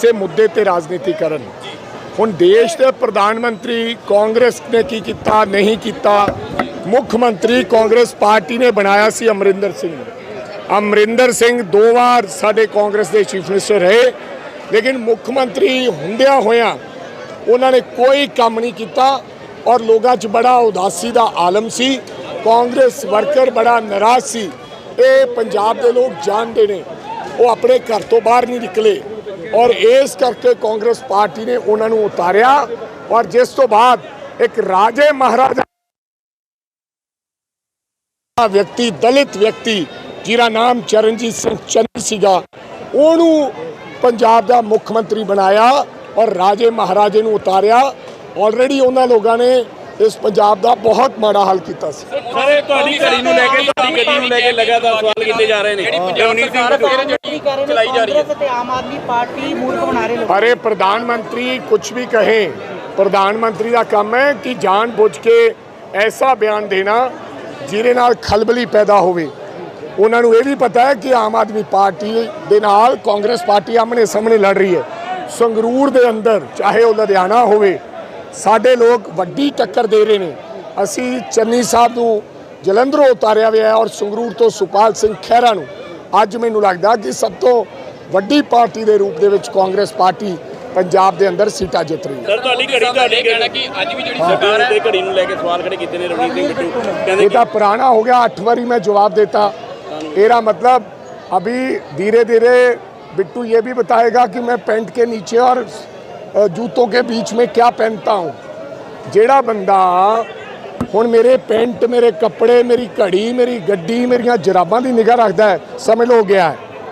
ਸੇ ਮੁੱਦੇ ਤੇ ਰਾਜਨੀਤੀ ਕਰਨ ਹੁਣ ਦੇਸ਼ ਦੇ ਪ੍ਰਧਾਨ ਮੰਤਰੀ ਕਾਂਗਰਸ ਨੇ ਕੀ ਕੀਤਾ, ਨਹੀਂ ਕੀਤਾ? ਮੁੱਖ ਮੰਤਰੀ ਕਾਂਗਰਸ ਪਾਰਟੀ ਨੇ ਬਣਾਇਆ ਸੀ ਅਮਰਿੰਦਰ ਸਿੰਘ। ਅਮਰਿੰਦਰ ਸਿੰਘ ਦੋ ਵਾਰ ਸਾਡੇ ਕਾਂਗਰਸ ਦੇ ਚੀਫ ਮਿਨਿਸਟਰ ਰਹੇ, ਲੇਕਿਨ ਮੁੱਖ ਮੰਤਰੀ ਹੁੰਦਿਆਂ ਹੋਇਆਂ ਉਹਨਾਂ ਨੇ ਕੋਈ ਕੰਮ ਨਹੀਂ ਕੀਤਾ ਔਰ ਲੋਕਾਂ 'ਚ ਬੜਾ ਉਦਾਸੀ ਦਾ ਆਲਮ ਸੀ। ਕਾਂਗਰਸ ਵਰਕਰ ਬੜਾ ਨਾਰਾਜ਼ ਸੀ। ਇਹ ਪੰਜਾਬ ਦੇ ਲੋਕ ਜਾਣਦੇ ਨੇ। ਉਹ ਆਪਣੇ ਘਰ ਤੋਂ ਬਾਹਰ ਨਹੀਂ ਨਿਕਲੇ। ਔਰ ਇਸ ਕਰਕੇ ਕਾਂਗਰਸ ਪਾਰਟੀ ਨੇ ਉਹਨਾਂ ਨੂੰ ਉਤਾਰਿਆ ਔਰ ਜਿਸ ਤੋਂ ਬਾਅਦ ਇੱਕ ਰਾਜੇ ਮਹਾਰਾਜਾ ਵਿਅਕਤੀ, ਦਲਿਤ ਵਿਅਕਤੀ, ਜਿਹਦਾ ਨਾਮ ਚਰਨਜੀਤ ਸਿੰਘ ਚੰਨੀ ਸੀਗਾ, ਉਹਨੂੰ ਪੰਜਾਬ ਦਾ ਮੁੱਖ ਮੰਤਰੀ ਬਣਾਇਆ ਔਰ ਰਾਜੇ ਮਹਾਰਾਜੇ ਨੂੰ ਉਤਾਰਿਆ। ਆਲਰੇਡੀ ਉਹਨਾਂ ਲੋਕਾਂ ਨੇ ਇਸ ਪੰਜਾਬ ਦਾ ਬਹੁਤ ਮਾੜਾ ਹਾਲ ਕੀਤਾ ਸੀ। ਸਾਰੇ ਤੁਹਾਡੀ ਘੜੀ ਨੂੰ ਲੈ ਕੇ ਤੁਹਾਡੀ ਗੱਡੀ ਨੂੰ ਲੈ ਕੇ ਲਗਾਤਾਰ ਸਵਾਲ ਕੀਤੇ ਜਾ ਰਹੇ ਨੇ। ਜਿਹੜੀ ਪੰਜਾਬ ਸਰਕਾਰ ਫਿਰ ਜਿਹੜੀ ਚਲਾਈ ਜਾ ਰਹੀ ਹੈ। ਕਾਂਗਰਸ ਤੇ ਆਮ ਆਦਮੀ ਪਾਰਟੀ ਮੂਰਖ ਬਣਾ ਰਹੇ ਲੋਕ। ਅਰੇ ਪ੍ਰਧਾਨ ਮੰਤਰੀ ਕੁਝ ਵੀ ਕਹੇ ਪ੍ਰਧਾਨ ਮੰਤਰੀ ਦਾ ਕੰਮ ਹੈ ਕਿ ਜਾਣ ਬੁੱਝ ਕੇ ਐਸਾ ਬਿਆਨ ਦੇਣਾ ਜਿਹਦੇ ਨਾਲ ਖਲਬਲੀ ਪੈਦਾ ਹੋਵੇ। ਉਹਨਾਂ ਨੂੰ ਇਹ ਵੀ ਪਤਾ ਹੈ ਕਿ ਆਮ ਆਦਮੀ ਪਾਰਟੀ ਦੇ ਨਾਲ ਕਾਂਗਰਸ ਪਾਰਟੀ ਆਮਣੇ ਸਾਹਮਣੇ ਲੜ ਰਹੀ ਹੈ। ਸੰਗਰੂਰ ਦੇ ਅੰਦਰ ਚਾਹੇ ਉਹ ਲੁਧਿਆਣਾ ਹੋਵੇ ਸਾਡੇ ਲੋਕ ਵੱਡੀ ਟੱਕਰ ਦੇ ਰਹੇ ਨੇ ਅਸੀਂ ਚੰਨੀ ਸਾਹਿਬ ਨੂੰ ਜਲੰਧਰੋਂ ਉਤਾਰਿਆ ਹੋਇਆ ਹੈ ਔਰ ਸੰਗਰੂਰ ਤੋਂ ਸੁਪਾਲ ਸਿੰਘ ਖਹਿਰਾ ਨੂੰ ਅੱਜ ਮੈਨੂੰ ਲੱਗਦਾ ਕਿ ਸਭ ਤੋਂ ਵੱਡੀ ਪਾਰਟੀ ਦੇ ਰੂਪ ਦੇ ਵਿੱਚ ਕਾਂਗਰਸ ਪਾਰਟੀ ਪੰਜਾਬ ਦੇ ਅੰਦਰ ਸੀਟਾਂ ਜਿੱਤ ਰਹੀ ਹੈ ਸਰ ਤੁਹਾਡੀ ਘੜੀ ਤੁਹਾਡੀ ਕਹਿਣਾ ਕਿ ਅੱਜ ਵੀ ਜਿਹੜੀ ਸਰਕਾਰ ਹੈ ਘੜੀ ਨੂੰ ਲੈ ਕੇ ਸਵਾਲ ਖੜੇ ਕੀਤੇ ਨੇ ਰਵਨੀਤ ਸਿੰਘ ਬਿੱਟੂ ਕਹਿੰਦੇ ਇਹ ਤਾਂ ਪੁਰਾਣਾ ਹੋ ਗਿਆ 8 ਵਾਰੀ मैं जवाब देता मेरा मतलब अभी धीरे धीरे बिट्टू ये भी बताएगा कि मैं पैंट के नीचे और अ, जूतों के बीच में क्या पहनता हूँ ਜਿਹੜਾ ਬੰਦਾ ਹੁਣ ਮੇਰੇ ਪੈਂਟ ਮੇਰੇ ਕੱਪੜੇ ਮੇਰੀ ਘੜੀ ਮੇਰੀ ਗੱਡੀ ਮੇਰੀਆਂ ਜਰਾਬਾਂ ਦੀ ਨਿਗਾਹ ਰੱਖਦਾ ਹੈ ਸਮਝ ਲਓ ਗਿਆ ਹੈ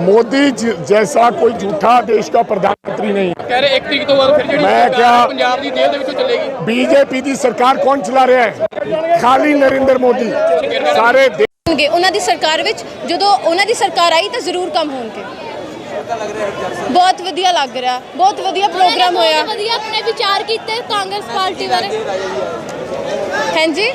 मोदी ज- जैसा कोई झूठा देश का प्रधानमंत्री नहीं है ਕਹਿ ਰਹੇ 1 ਤਰੀਕ ਤੋਂ ਬਾਅਦ ਫਿਰ ਜਿਹੜੀ ਮੈਂ ਸਰਕਾਰ ਕਿਹਾ- ਪੰਜਾਬ ਦੀ ਜੇਲ੍ਹ ਦੇ ਵਿੱਚੋਂ ਚੱਲੇਗੀ बीजेपी की सरकार कौन चला रहा है खाली नरेंद्र मोदी सारे देश ਹੋਣਗੇ ਉਹਨਾਂ ਦੀ ਸਰਕਾਰ ਵਿੱਚ ਜਦੋਂ ਉਹਨਾਂ ਦੀ ਸਰਕਾਰ ਆਈ ਤਾਂ ਜ਼ਰੂਰ ਕੰਮ ਹੋਣਗੇ ਬਹੁਤ ਵਧੀਆ ਲੱਗ ਰਿਹਾ ਬਹੁਤ ਵਧੀਆ ਪ੍ਰੋਗਰਾਮ ਹੋਇਆ ਬਹੁਤ ਵਧੀਆ ਆਪਣੇ ਵਿਚਾਰ ਕੀਤੇ ਕਾਂਗਰਸ ਪਾਰਟੀ ਬਾਰੇ ਹਾਂਜੀ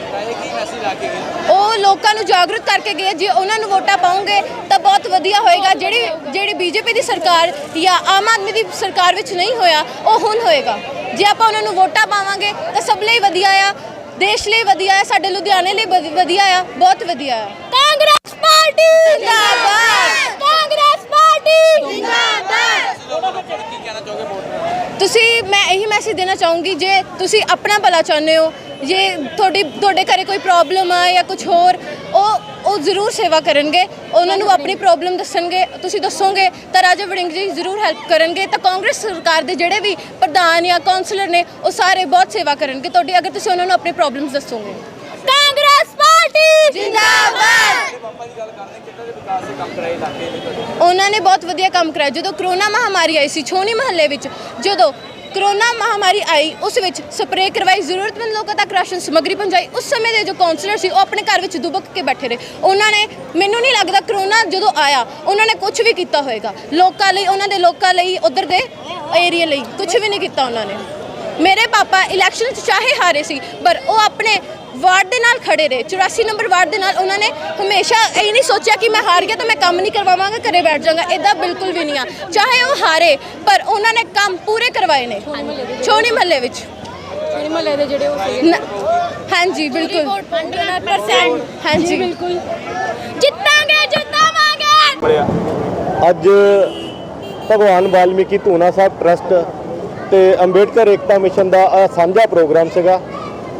ਉਹ ਲੋਕਾਂ ਨੂੰ ਜਾਗਰੂਕ ਕਰਕੇ ਗਏ। ਜੇ ਉਹਨਾਂ ਨੂੰ ਵੋਟਾਂ ਪਾਉਂਗੇ ਤਾਂ ਬਹੁਤ ਵਧੀਆ ਹੋਏਗਾ। ਜਿਹੜੀ ਜਿਹੜੀ ਬੀਜੇਪੀ ਦੀ ਸਰਕਾਰ ਜਾਂ ਆਮ ਆਦਮੀ ਦੀ ਸਰਕਾਰ ਵਿੱਚ ਨਹੀਂ ਹੋਇਆ ਉਹ ਹੁਣ ਹੋਏਗਾ। ਜੇ ਆਪਾਂ ਉਹਨਾਂ ਨੂੰ ਵੋਟਾਂ ਪਾਵਾਂਗੇ ਤਾਂ ਸਭ ਲਈ ਵਧੀਆ ਆ ਦੇਸ਼ ਲਈ ਵਧੀਆ ਆ ਸਾਡੇ ਲੁਧਿਆਣੇ ਲਈ ਵਧ- ਵਧੀਆ ਆ ਬਹੁਤ ਵਧੀਆ ਆ। ਕਾਂਗਰਸ ਪਾਰਟੀ ਜ਼ਿੰਦਾਬਾਦ। ਕਾਂਗਰਸ ਪਾਰਟੀ ਜਿੰਦਾਬਾਦ! ਤੁਸੀਂ ਮੈਂ ਇਹੀ ਮੈਸੇਜ ਦੇਣਾ ਚਾਹੂੰਗੀ ਜੇ ਤੁਸੀਂ ਆਪਣਾ ਭਲਾ ਚਾਹੁੰਦੇ ਹੋ ਜੇ ਤੁਹਾਡੀ ਤੁਹਾਡੇ ਘਰੇ ਕੋਈ ਪ੍ਰੋਬਲਮ ਆ ਜਾਂ ਕੁਝ ਹੋਰ ਉਹ ਉਹ ਜ਼ਰੂਰ ਸੇਵਾ ਕਰਨਗੇ। ਉਹਨਾਂ ਨੂੰ ਆਪਣੀ ਪ੍ਰੋਬਲਮ ਦੱਸਣਗੇ ਤੁਸੀਂ ਦੱਸੋਗੇ ਤਾਂ ਰਾਜਾ ਵੜਿੰਗ ਜੀ ਜ਼ਰੂਰ ਹੈਲਪ ਕਰਨਗੇ। ਤਾਂ ਕਾਂਗਰਸ ਸਰਕਾਰ ਦੇ ਜਿਹੜੇ ਵੀ ਪ੍ਰਧਾਨ ਜਾਂ ਕਾਉਂਸਲਰ ਨੇ ਉਹ ਸਾਰੇ ਬਹੁਤ ਸੇਵਾ ਕਰਨਗੇ। ਤੁਹਾਡੀ ਅਗਰ ਤੁਸੀਂ ਉਹਨਾਂ ਨੂੰ ਆਪਣੀ ਪ੍ਰੋਬਲਮਸ ਦੱਸੋਗੇ। ਕਾਂਗਰਸ ਪਾਰਟੀ ਜਿੰਦਾਬਾਦ! ਉਹਨਾਂ ਨੇ ਬਹੁਤ ਵਧੀਆ ਕੰਮ ਕਰਾਇਆ। ਜਦੋਂ ਕਰੋਨਾ ਮਹਾਮਾਰੀ ਆਈ ਸੀ ਛੋਣੀ ਮਹੱਲੇ ਵਿੱਚ ਜਦੋਂ ਕਰੋਨਾ ਮਹਾਮਾਰੀ ਆਈ, ਉਸ ਵਿੱਚ ਸਪਰੇਅ ਕਰਵਾਈ, ਜ਼ਰੂਰਤਮੰਦ ਲੋਕਾਂ ਤੱਕ ਰਾਸ਼ਨ ਸਮੱਗਰੀ ਪਹੁੰਚਾਈ। ਉਸ ਸਮੇਂ ਦੇ ਜੋ ਕਾਉਂਸਲਰ ਸੀ, ਉਹ ਆਪਣੇ ਘਰ ਵਿੱਚ ਦੁਬਕ ਕੇ ਬੈਠੇ ਰਹੇ। ਉਹਨਾਂ ਨੇ ਮੈਨੂੰ ਨਹੀਂ ਲੱਗਦਾ ਕਰੋਨਾ ਜਦੋਂ ਆਇਆ, ਉਹਨਾਂ ਨੇ ਕੁਝ ਵੀ ਕੀਤਾ ਹੋਵੇਗਾ ਲੋਕਾਂ ਲਈ, ਉਹਨਾਂ ਦੇ ਲੋਕਾਂ ਲਈ, ਉਧਰ ਦੇ ਏਰੀਆ ਲਈ ਕੁਝ ਵੀ ਨਹੀਂ ਕੀਤਾ ਉਹਨਾਂ ਨੇ। ਮੇਰੇ ਪਾਪਾ ਇਲੈਕਸ਼ਨ 'ਚ ਚਾਹੇ ਹਾਰੇ ਸੀ, ਪਰ ਉਹ ਆਪਣੇ ਵਾਰਡ ਦੇ ਨਾਲ ਖੜੇ ਰਹੇ। 84 ਨੰਬਰ ਵਾਰਡ ਦੇ ਨਾਲ ਉਹਨਾਂ ਨੇ ਹਮੇਸ਼ਾ ਇਹ ਨਹੀਂ ਸੋਚਿਆ ਕਿ ਮੈਂ ਹਾਰ ਗਿਆ ਤਾਂ ਮੈਂ ਕੰਮ ਨਹੀਂ ਕਰਵਾਵਾਂਗਾ ਘਰੇ ਬੈਠ ਜਾਵਾਂਗਾ ਇਦਾਂ ਬਿਲਕੁਲ ਵੀ ਨਹੀਂ ਆ। ਚਾਹੇ ਉਹ ਹਾਰੇ ਪਰ ਉਹਨਾਂ ਨੇ ਕੰਮ ਪੂਰੇ ਕਰਵਾਏ ਨੇ। ਛੋਣੀ ਮਹੱਲੇ ਵਿੱਚ। ਮਹੱਲੇ ਦੇ ਜਿਹੜੇ ਉਹ ਹਾਂਜੀ ਬਿਲਕੁਲ। 100% ਹਾਂਜੀ। ਬਿਲਕੁਲ ਜਿੱਤਾਂਗੇ ਜਿੱਤਾਵਾਂਗੇ! ਅੱਜ ਭਗਵਾਨ ਵਾਲਮੀਕੀ ਧੂਨਾ ਸਾਹਿਬ ਟਰਸਟ ਤੇ ਅੰਬੇਡਕਰ ਏਕਤਾ ਮਿਸ਼ਨ ਦਾ ਸਾਂਝਾ ਪ੍ਰੋਗਰਾਮ ਸੀਗਾ।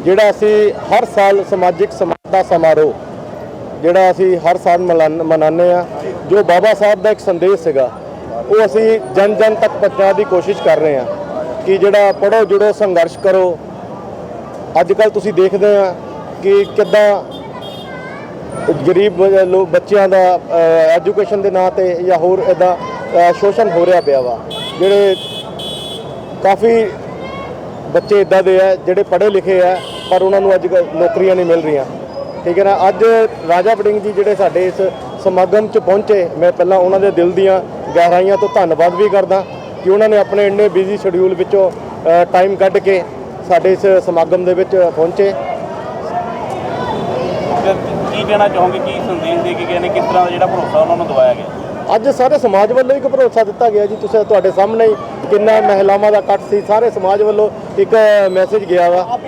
ਜਿਹੜਾ ਅਸੀਂ ਹਰ ਸਾਲ ਸਮਾਜਿਕ ਸਮਾਨਤਾ ਸਮਾਰੋਹ, ਜਿਹੜਾ ਅਸੀਂ ਹਰ ਸਾਲ ਮਲਾਨ- ਮਨਾਉਂਦੇ ਆ ਜੋ ਬਾਬਾ ਸਾਹਿਬ ਦਾ ਇੱਕ ਸੰਦੇਸ਼ ਸੀਗਾ, ਉਹ ਅਸੀਂ ਜਨ ਜਨ ਤੱਕ ਪਹੁੰਚਾਉਣ ਦੀ ਕੋਸ਼ਿਸ਼ ਕਰ ਰਹੇ ਆ ਕਿ ਜਿਹੜਾ ਪੜੋ ਜੁੜੋ, ਸੰਘਰਸ਼ ਕਰੋ। ਅੱਜ ਕੱਲ ਤੁਸੀਂ ਦੇਖਦੇ ਆ ਕਿ ਕਿੱਦਾਂ ਗਰੀਬ ਲੋਕ ਬੱਚਿਆਂ ਦਾ ਐਜੂਕੇਸ਼ਨ ਦੇ ਨਾਂ ਤੇ ਜਾਂ ਹੋਰ ਇਦਾਂ ਸ਼ੋਸ਼ਣ ਹੋ ਰਿਹਾ ਪਿਆ ਵਾ, ਜਿਹੜੇ ਕਾਫੀ ਬੱਚੇ ਇਦਾਂ ਦੇ ਆ, ਜਿਹੜੇ ਪੜ੍ਹੇ ਲਿਖੇ ਆ ਪਰ ਉਹਨਾਂ ਨੂੰ ਅੱਜ ਨੌਕਰੀਆਂ ਨਹੀਂ ਮਿਲ ਰਹੀਆਂ। ਠੀਕ ਹੈ ਨਾ? ਅੱਜ ਰਾਜਾ ਵੜਿੰਗ ਜੀ ਜਿਹੜੇ ਸਾਡੇ ਇਸ ਸਮਾਗਮ 'ਚ ਪਹੁੰਚੇ ਮੈਂ ਪਹਿਲਾਂ ਉਹਨਾਂ ਦੇ ਦਿਲ ਦੀਆਂ ਗਹਿਰਾਈਆਂ ਤੋਂ ਧੰਨਵਾਦ ਵੀ ਕਰਦਾ ਕਿ ਉਹਨਾਂ ਨੇ ਆਪਣੇ ਇੰਨੇ ਬਿਜ਼ੀ ਸ਼ਡਿਊਲ ਵਿੱਚੋਂ ਟਾਈਮ ਕੱਢ ਕੇ ਸਾਡੇ ਇਸ ਸਮਾਗਮ ਦੇ ਵਿੱਚ ਪਹੁੰਚੇ। ਕੀ ਕਹਿਣਾ ਚਾਹੋਗੇ? ਕੀ ਸੰਦੇਸ਼ ਦੇ ਕੇ ਗਏ ਨੇ? ਕਿਸ ਤਰ੍ਹਾਂ ਦਾ ਜਿਹੜਾ ਭਰੋਸਾ ਉਹਨਾਂ ਨੂੰ ਦਵਾਇਆ ਗਿਆ? ਅੱਜ ਸਾਰੇ ਸਮਾਜ ਵੱਲੋਂ ਇੱਕ ਭਰੋਸਾ ਦਿੱਤਾ ਗਿਆ ਜੀ। ਤੁਸੀਂ ਤੁਹਾਡੇ ਸਾਹਮਣੇ ਕਿੰਨਾ ਮਹਿਲਾਵਾਂ ਦਾ ਇਕੱਠ ਸੀ ਸਾਰੇ ਸਮਾਜ ਵੱਲੋਂ ਇੱਕ ਮੈਸੇਜ ਗਿਆ ਵਾ।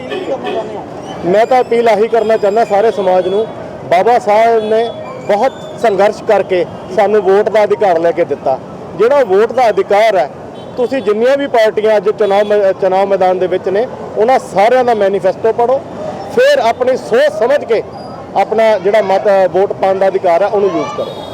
ਮੈਂ ਤਾਂ ਅਪੀਲ ਆਹੀ ਕਰਨਾ ਚਾਹੁੰਦਾ ਸਾਰੇ ਸਮਾਜ ਨੂੰ, ਬਾਬਾ ਸਾਹਿਬ ਨੇ ਬਹੁਤ ਸੰਘਰਸ਼ ਕਰਕੇ ਸਾਨੂੰ ਵੋਟ ਦਾ ਅਧਿਕਾਰ ਲੈ ਕੇ ਦਿੱਤਾ। ਜਿਹੜਾ ਵੋਟ ਦਾ ਅਧਿਕਾਰ ਹੈ, ਤੁਸੀਂ ਜਿੰਨੀਆਂ ਵੀ ਪਾਰਟੀਆਂ ਅੱਜ ਚੁਣਾਵ ਮ- ਚੁਣਾਵ ਮੈਦਾਨ ਦੇ ਵਿੱਚ ਨੇ, ਉਹਨਾਂ ਸਾਰਿਆਂ ਦਾ ਮੈਨੀਫੈਸਟੋ ਪੜੋ ਫਿਰ ਆਪਣੀ ਸੋਚ ਸਮਝ ਕੇ ਆਪਣਾ ਜਿਹੜਾ ਮਤ, ਵੋਟ ਪਾਉਣ ਦਾ ਅਧਿਕਾਰ ਹੈ, ਉਹਨੂੰ ਯੂਜ਼ ਕਰੋ।